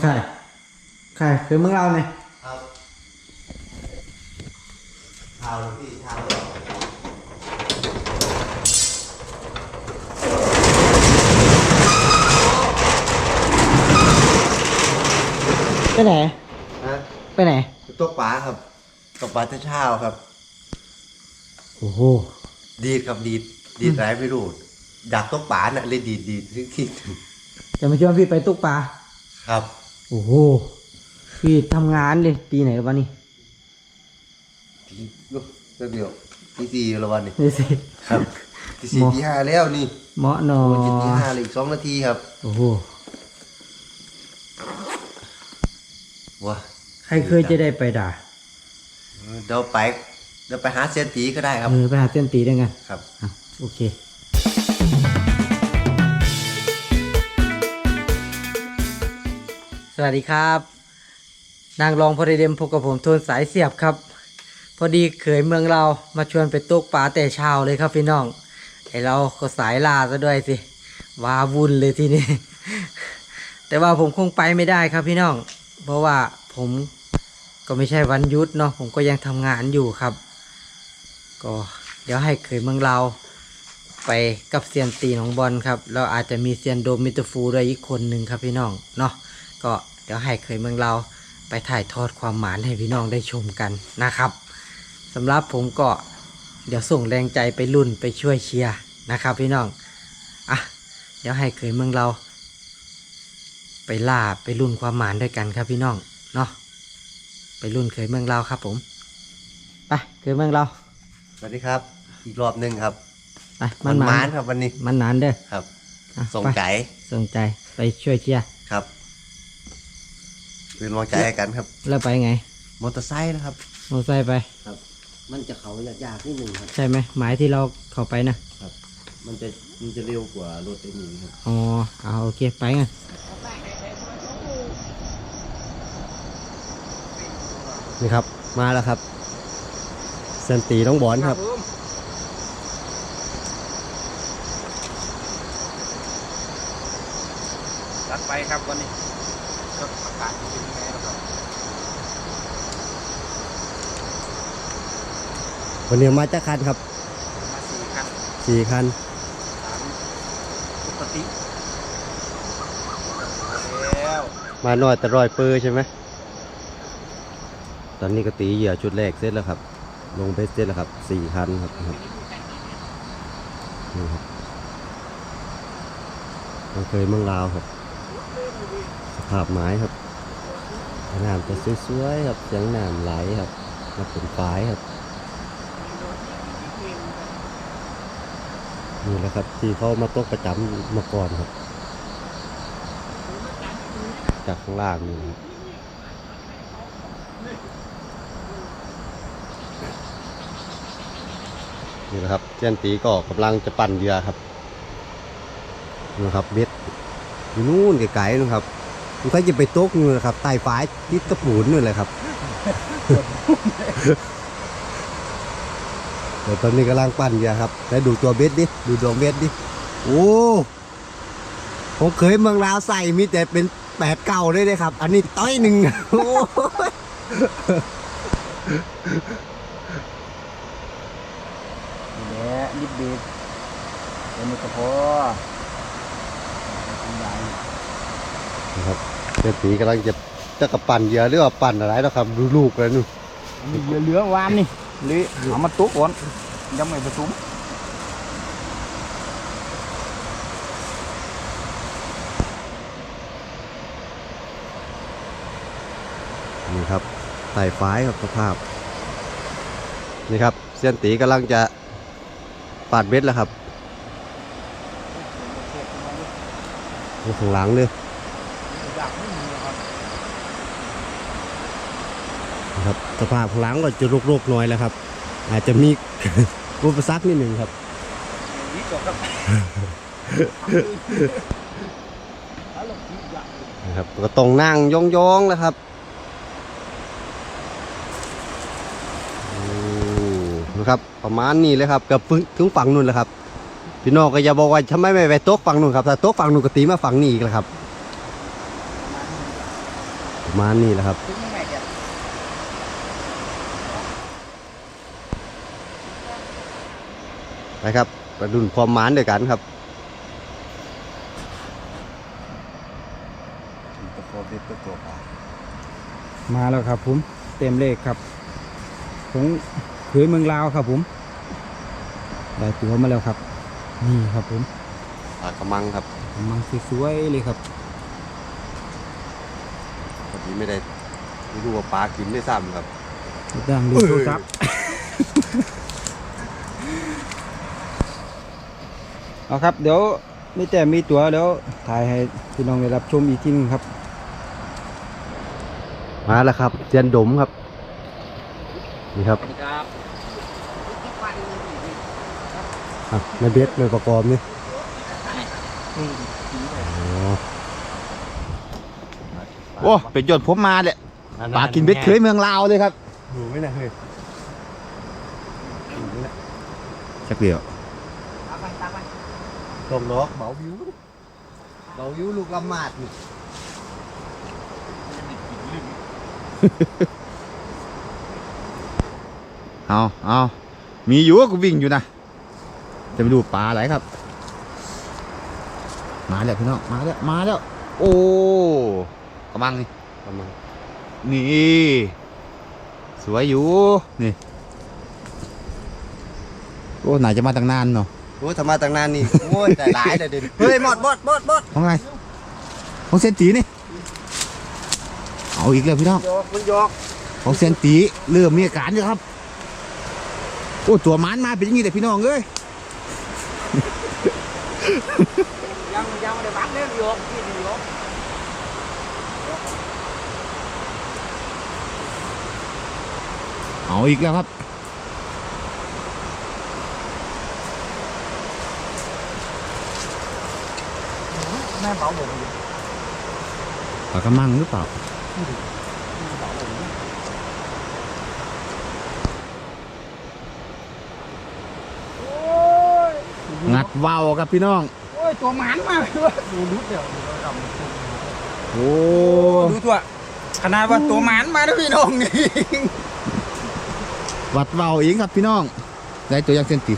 ใครใครคือมึงเราเนี่ยครับเท้าเลยพี่เท้าเลยไปไหน ฮะไปไหน ตกปลาครับตกปลาแต่เช้าครับ โอ้โห ดีดครับดีดดีดไรไม่รู้ อยากตกปลาน่ะเลยดีดดีดที่ที่ถึงจะมาชวนพี่ไปตุกปลาครับ โอ้โหพี่ทำงานเลยตีไหนวะนี่ที่ลูกเดี๋ยวที่สี่แล้ววันนี้นี่สิครับที่สี่หมอที่ห้าแล้วนี่เหมาะหนอโอ้ยที่ห้าเลยอีกสองนาทีครับ โอ้โหว้าใครเคยจะได้ไปด่าเดี๋ยวไปเดี๋ยวไปหาเซียนตีก็ได้ครับเออไปหาเส้นตีได้ไงครับอะโอเค สวัสดีครับ นางรองพอดีเดมพบกับผมโทนสายเสียบครับ พอดีเขยเมืองเรามาชวนไปตกปลาแต่เช้าเลยครับพี่น้องไอเราก็สายลาซะด้วยสิวาวุ่นเลยทีนี้ แต่ว่าผมคงไปไม่ได้ครับพี่น้อง เพราะว่าผมก็ไม่ใช่วันยุดเนาะผมก็ยังทำงานอยู่ครับ ก็เดี๋ยวให้เขยเมืองเราไปกับเซียนตีของบอลครับ เราอาจจะมีเซียนโดมมิตฟูด้วยอีกคนหนึ่งครับพี่น้องเนาะ ก็เดี๋ยวให้เขยเมืองเราไปถ่ายทอดความหมานให้พี่น้องได้ชมกันนะครับสำหรับผมก็เดี๋ยวส่งแรงใจไปรุ่นไปช่วยเชียร์นะครับ พี่น้องอะเดี๋ยวให้เขยเมืองเรา ไปล่าไปรุ่นความหมานด้วยกันครับพี่น้องเนาะไปรุ่นเขยเมืองเราครับ ผมไปเขยเมืองเราสวัสดีครับ อีกรอบหนึ่งครับไปมันหหมามานนครับวันนี้มันนานเด้อครับอะส่งไปใจส่งใจไปช่วยเชียร์ครับ เป็นกำลังใจให้กันครับ แล้วไปไง มอเตอร์ไซค์นะครับ มอเตอร์ไซค์ไปมันจะเขายากๆนิดหนึ่งครับ ใช่ไหมหมายที่เราเข้าไปนะมันจะมันจะเร็วกว่ารถไอ้นี่ครับ อ๋อ เอาโอเคไปไงนี่ครับ มาแล้วครับเซนตีน้องบอลครับรัดไปครับวันนี้ ก็อากาศเป็นยังไงแล้วครับวันนี้มาจากคันครับมาสี่คันสี่คันสามปกติแล้วมาหน่อยแต่รอยเปอร์ใช่ไหมตอนนี้ก็ตีเหยื่อชุดแรกเสร็จแล้วครับ ลงเพชรเสร็จแล้วครับสี่คันครับครับนี่ครับมันเคยเมืองลาวครับส ภาพไม้ครับน้ำจะสวยๆครับเสียงน้ำไหลครับมาเป็นฝายครับนี่แหละครับ ที่เขามาตกประจำมาก่อนครับ จากข้างล่างนี่ครับนี่แหละครับเจนตีก็กำลังจะปั่นเหยื่อครับนะครับเบ็ดอยู่นู่นไกลๆนะครับ มันก็จะไปตกนู่นนะครับใต้ฝายทิศกระปูนนู่นเลยครับเดี๋ยวตอนนี้กำลังปั่นเหยื่อครับแล้วดูตัวเบ็ดดิดูดวงเบ็ดดิโอ้ผมเคยเมืองลาวใส่มีแต่เป็นแปดเก้าเลยเลยครับ อันนี้ต้อยหนึ่งโอ้ยนี่แหละนิดเดียววันนี้ก็พอใหญ่นะครับ เจยนตีกำลังจะจะกับปั่นเหยื่อหรือว่าปั่นอะไรนะครับดูลูกเลยนู่นมีเหลือเหลือวานนี่หรือเอามาตุ๊กก่อนยังไม่ผสมนี่ครับใส่ฝายครับสภาพ นี่ครับเซียนตีกำลังจะปาดเบ็ดแล้วครับดูข้างหลังเลยอยากไม่มีนะครับ นะครับ สภาพข้างหลังก็จะรกๆหน่อยแล้วครับ อาจจะมีอุปสรรคนิดหนึ่งครับนี่ก็ครับเอาลงที่อยากนะครับก็ตรงนั่งย่องๆแล้วครับอืมนะครับประมาณนี้เลยครับเกับถึงฝั่งนู่นแล้วครับพี่พี่น้องก็อย่าบอกว่าทำไมไม่ไปตกฝั่งนู้นครับถ้าตกฝั่งนู้นก็ตีมาฝั่งนี้อีกแล้วครับ ประมาณนี้แหละครับ ถึงยังไงเดี๋ยวไปครับไปดุนความหมานด้วยกันครับตัวเบ็ดตัวปลามาแล้วครับผมเต็มเลขครับผมเคยเมืองลาวครับผมได้ตัวมาแล้วครับ นี่ครับผมปลากระมังครับกำลังสวยๆเลยครับพอดีไม่ได้ไม่รู้ว่าปลากินได้ซ้ำครับดังดูโทรศัพท์ เอาครับ เดี๋ยวมีแต่มีตัวเดี๋ยวถ่ายให้พี่น้องได้รับชมอีกทีหนึงครับ มาแล้วครับเจียนดมครับ นี่ครับครับอะในเบ็ดในประกอบนี่อ๋อโอ้เป็นยอดผมมาเลยปลากินเบ็ดเคยเมืองลาวเลยครับอยู่ไหมนะเฮ้ยสักเดียว ตรงล็อกเบาวิวเบาวิวลูกละหมาดนี่เอาเอามีอยู่ก็วิ่งอยู่นะจะไปดูปลาอะไรครับ มาแล้วพี่น้องมาแล้วมาแล้ว โอ้กระมังนี่ประมาณนี่สวยอยู่นี่โอ้น่าจะมาตั้งนานเนาะ โอ้ยทำมาตั้งนานนี่ โอ้ยแต่หลายเลยเด่นเฮ้ยหมดหมดหมดหมดของไงของเซนตีนี่ เอาอีกแล้วพี่น้องยกมันยกของเซนตีเริ่มมีอาการแล้วครับ โอ้ตัวมันมาเป็นอย่างนี้แต่พี่น้องเอ้ยยังยังไม่ได้บังเลยโยกพี่โยกเอาอีกแล้วครับ แม่เบาหมด ปลาก ระมังหรือเปล่างัดเว้าวครับพี่น้อง โอ้ยตัวหมานมากเลยดูดูเดี๋ยวโอ้ดูตัวขนาดว่าตัวหมานมาแล้วพี่น้องนี่วัดเว้าวเองครับพี่น้อง ได้ตัวอยังเส้นติ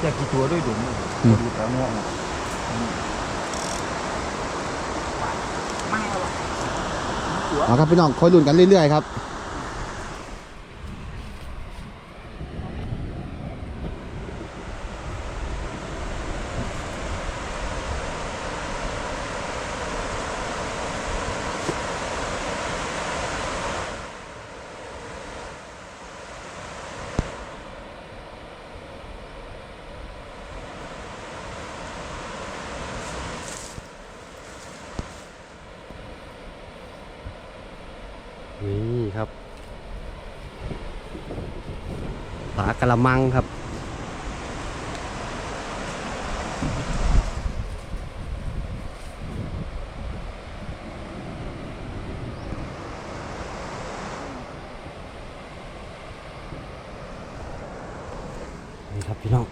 อยากกี่ตัวด้วยดุมอืมดูแต่งอกมั่งแล้ว เอาครับพี่น้องคอยลุ้นกันเรื่อยๆครับ นี่ครับปลากระมังครับนี่ครับพี่น้อง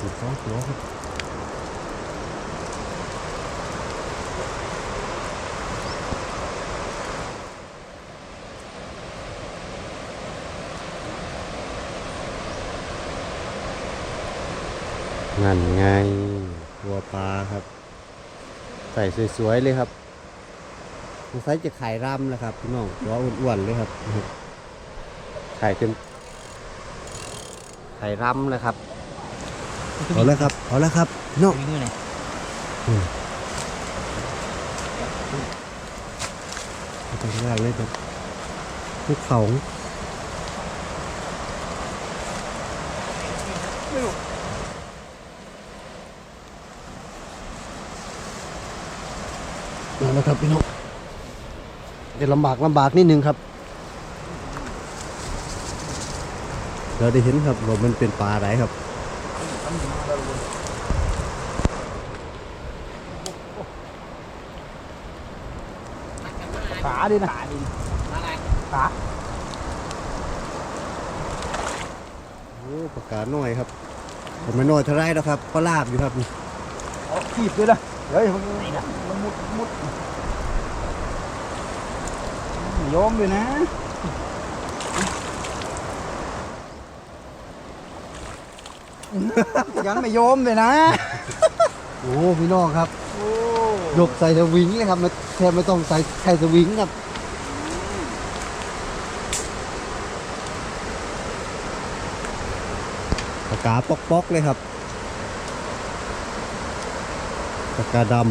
สิบสองตัวครับ นั่นไงตัวปลาครับ ใส่สวยๆเลยครับสงสัยจะไข่รำแล้วครับพี่น้องตัวอ้วนๆเลยครับไข่เต็มไข่รำเลยครับเอาแล้วครับเอาแล้วครับพี่น้องนี่ไงเอาไปข้างล่างเลยครับภูเขาเอา แล้วครับพี่น้องจะลำบากลำบากนิดนึงครับเราได้เห็นครับว่ามันเป็นปลาอะไรครับมขาดินะขาโอ้ปากกาหน่อยครับผมไม่น้อยเท่าไรแล้วครับก็ลาบอยู่ครับนี่เอาขีบด้วยนะ เฮ้ยมันมันมุดมุดโยมเลยนะ ยังไม่โยมเลยนะ โอ้พี่น้องครับโอ้ยกใส่สวิงเลยครับไม่แทบไม่ต้องใส่ใส่สวิงครับปากกาป๊อกๆเลยครับ ปากกาดำ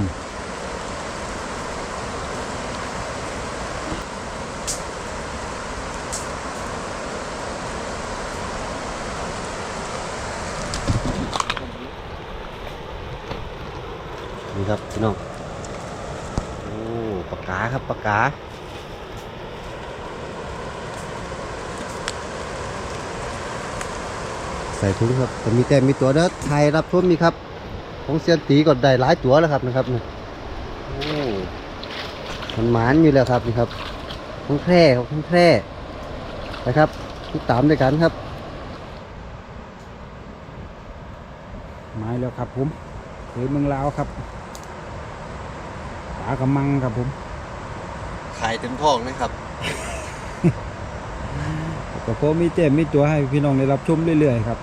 นี่ครับพี่น้องโอ้ปากกาครับปากกาใส่ถุงครับแต่มีแต่มีตัวเด้อไทยรับชมมีครับ ของเซียนตีก็ได้หลายตัวแล้วครับนะครับนี่โอ้มันหมานอยู่แล้วครับนี่ครับของแพร่ครับของแพร่นะครับติดตามด้วยกันครับไม้แล้วครับผมเคยเมืองลาวครับปลากระมังครับผม ขายเต็มท้องเลยครับก็พอมีเต็มมีตัวให้พี่น้องได้รับชมเรื่อยๆครับ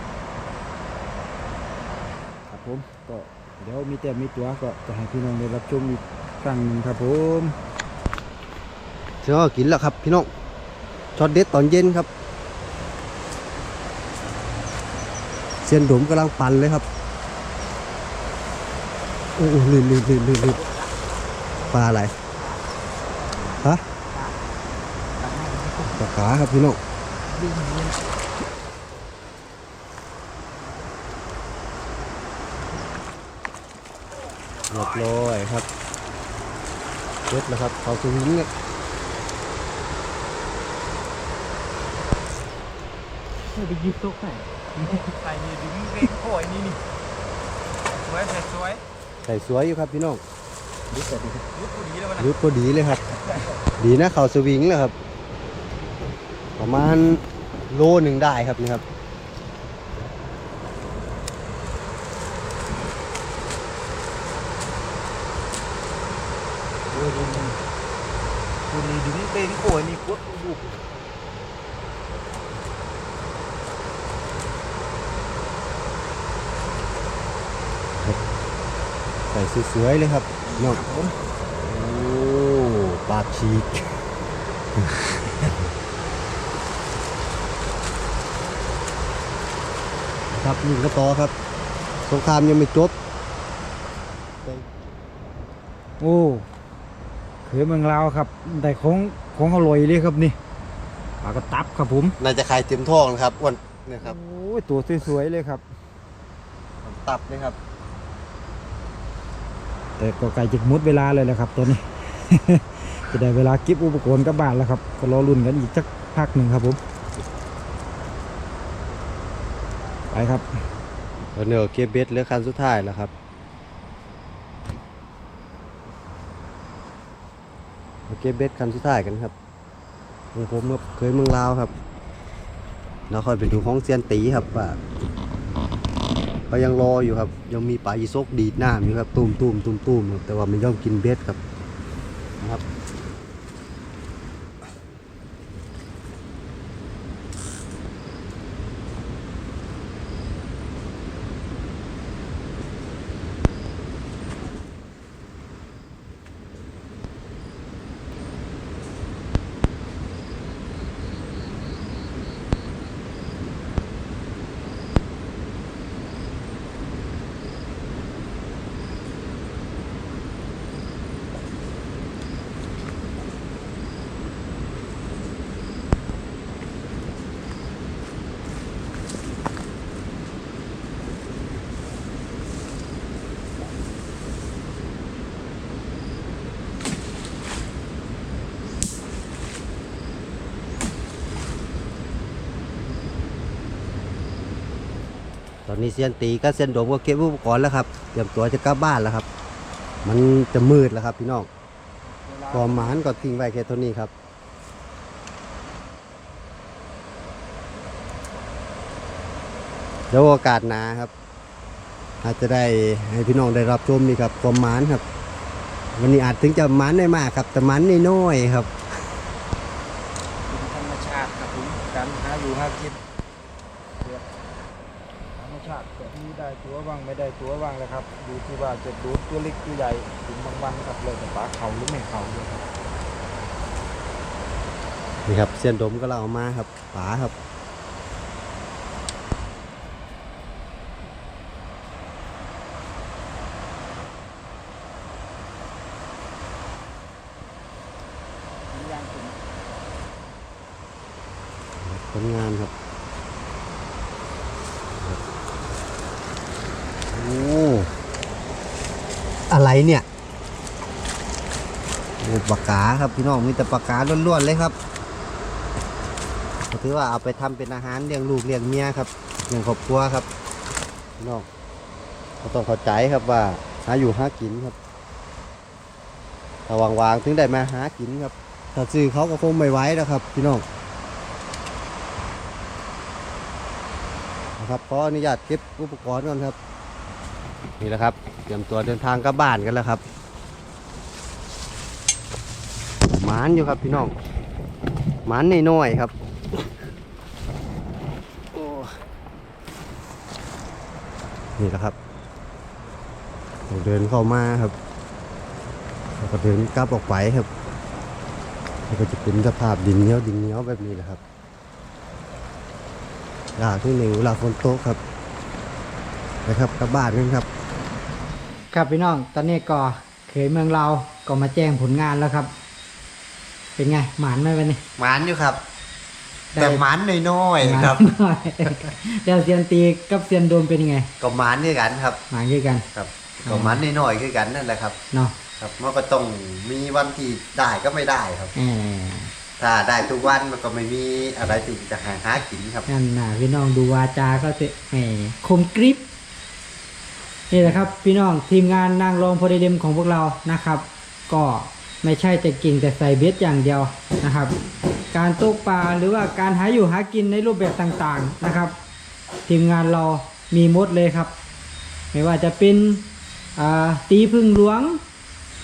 ครับผม ก็เดี๋ยวมีเต็มมีตัวก็จะให้พี่น้องได้รับชมอีกครั้งหนึ่งครับผมเช้ากินแล้วครับพี่น้องช็อตเด็ดตอนเย็นครับเซียนดมกำลังปั่นเลยครับโอ้โหลื่นลื่นลื่นลื่นลื่นปลาอะไรฮะปลาขาครับพี่น้องเรีย บร้อยครับเสร็จแล้วครับเขาสวิงเนี่ยไปยิบตกไหนใส่นี่ดึงเร่งโอยนี่นี่สวยแต่สวยใส่สวยอยู่ครับพี่น้องยุบแต่ดียุบพอดีแล้วมันรุดพอดีเลยครับ ดีนะเขาสวิงแล้วครับ ประมาณโลหนึ่งได้ครับนี่ครับ คุณนี่ดึงเร่งโอยนี่กใส่สวยๆเลยครับน้องโอ้ปากฉีกครับยิงก็ต่อครับ สงครามยังไม่จบ โอ้ เคยเมืองลาวครับ แต่ของของอร่อยเลยครับนี่ปลากระตับครับผมน่าจะขายเต็มท้องนะครับอ้วนนี่ครับ โอ้ยตัวสวยๆเลยครับ ตับเลยครับ แต่ก็ใกล้จะหมดเวลาเลยแหละครับตัวนี้ จะได้เวลาเก็บอุปกรณ์กลับบ้านแล้วครับ ก็รอรุ่นกันอีกสักพักหนึ่งครับผมไปครับตอนนี้ก็เก็บเบ็ดเหลือคันสุดท้ายแล้วครับมา เก็บเบ็ดคันสุดท้ายกันครับของผมครับเคยเมืองลาวครับเราคอยไปดูของเซียนตีครับว่าเขายังรออยู่ครับ ยังมีปลาอีซกดีดหน้าอยู่ครับตุ่มตูมตูมตูมแต่ว่าไม่ยอมกินเบ็ดครับนะครับ นี้เซียนตีก็เซียนโดมก็เก็บอุปกรณ์แล้วครับเตรียมตัวจะกลับบ้านแล้วครับ มันจะมืดแล้วครับพี่น้องเวลาความหมานก็ทิ้งไว้แค่เท่านี้ครับแล้วโอกาสหนาครับ อาจจะได้ให้พี่น้องได้รับชมนี่ครับความหมานครับ วันนี้อาจถึงจะหมานได้มากครับ แต่หมานน้อยครับธรรมชาติครับผมการหาอยู่หากินแบบธรรมชาติแบบนี้ ได้ตัวบ้างไม่ได้ตัวบ้างแล้วครับ ดูที่ว่าจะดูตัวเล็กตัวใหญ่ถึงบางวันครับเลยแต่ปลาเขาหรือไม่เขาด้วยครับนี่ครับเส้นดมก็เราเอามาครับป๋าครับผลงานครับ โอ้ อะไรเนี่ยโอ้ปากกาครับพี่น้องมีแต่ปากกาล้วนๆเลยครับถือว่าเอาไปทำเป็นอาหารเลี้ยงลูกเลี้ยงเมียครับเลี้ยงครอบครัวครับพี่น้องก็ต้องเข้าใจครับว่าหาอยู่หากินครับถ้าวางๆถึงได้มาหากินครับถ้าซื้อเขาก็คงไม่ไหวแล้วครับ พี่น้องนะครับขออนุญาตเก็บอุปกรณ์ก่อนครับ นี่แหละครับ เตรียมตัวเดินทางกลับบ้านกันแล้วครับหมานอยู่ครับพี่น้องหมานน้อยๆครับนี่แหละครับเราเดินเข้ามาครับแล้วก็เดินกลับออกไปครับแล้วก็จะเป็นสภาพดินเหนียวดินเหนียวแบบนี้แหละครับลาที่หนึ่งเวลาฝนตกครับนะครับกลับบ้านกันครับ ครับพี่น้อง ตอนนี้ก็เคยเมืองเราก็มาแจ้งผลงานแล้วครับ เป็นไง หมานไหมวันนี้ หมานอยู่ครับได้แต่หมานน้อยๆครับหมานหน่อยเดี๋ยวเซียนตีกับเซียนโดมเป็นยังไง ก็หมานด้วยกันครับ หมานด้วยกัน ครับ ก็หมานน้อยๆคือกันนั่นแหละครับ เนาะ ครับมันก็ต้องมีวันที่ได้ก็ไม่ได้ครับเออถ้าได้ทุกวันมันก็ไม่มีอะไรที่จะหาหากินครับ นั่นน่ะพี่น้องดูวาจาก็จะแหมคมกริบ นี่แหละครับพี่น้องทีมงานนางรองโพธิเดมของพวกเรานะครับ ก็ไม่ใช่จะเก่งแต่ใส่เบ็ดอย่างเดียวนะครับ การตกปลาหรือว่าการหาอยู่หากินในรูปแบบต่างๆนะครับ ทีมงานเรามีมดเลยครับ ไม่ว่าจะเป็นตีพึ่งหลวง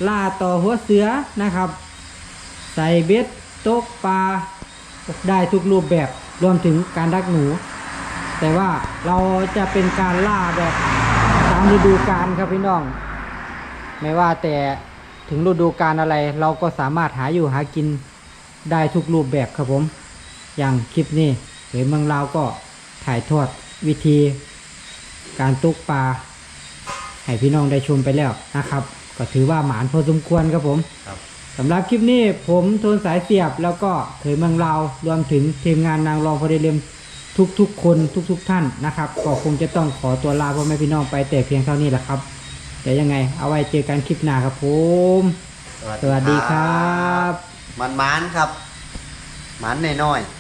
ล่าต่อหัวเสือนะครับ ใส่เบ็ดตกปลาได้ทุกรูปแบบรวมถึงการดักหนู แต่ว่าเราจะเป็นการล่าแบบ ฤดูกาลครับพี่น้อง ไม่ว่าแต่ถึงฤดูกาลอะไรเราก็สามารถหาอยู่หากินได้ทุกรูปแบบครับผม อย่างคลิปนี้เห็นเมืองลาวก็ถ่ายทอดวิธี การตกปลาให้พี่น้องได้ชมไปแล้วนะครับ ก็ถือว่าหมานพอสมควรครับผมครับสำหรับคลิปนี้ผมโทนสายเสียบแล้วก็เคยเมืองลาวรวมถึงทีมงานนางรองพอดีเลม ทุกๆคนทุก ๆ ท่านนะครับ ก็คงจะต้องขอตัวลาพ่อแม่พี่น้องไปแต่เพียงเท่านี้แหละครับเดี๋ยวยังไง เอาไว้เจอกันคลิปหน้าครับผมสวัสดีครับมันหมานครับหมานน้อยๆ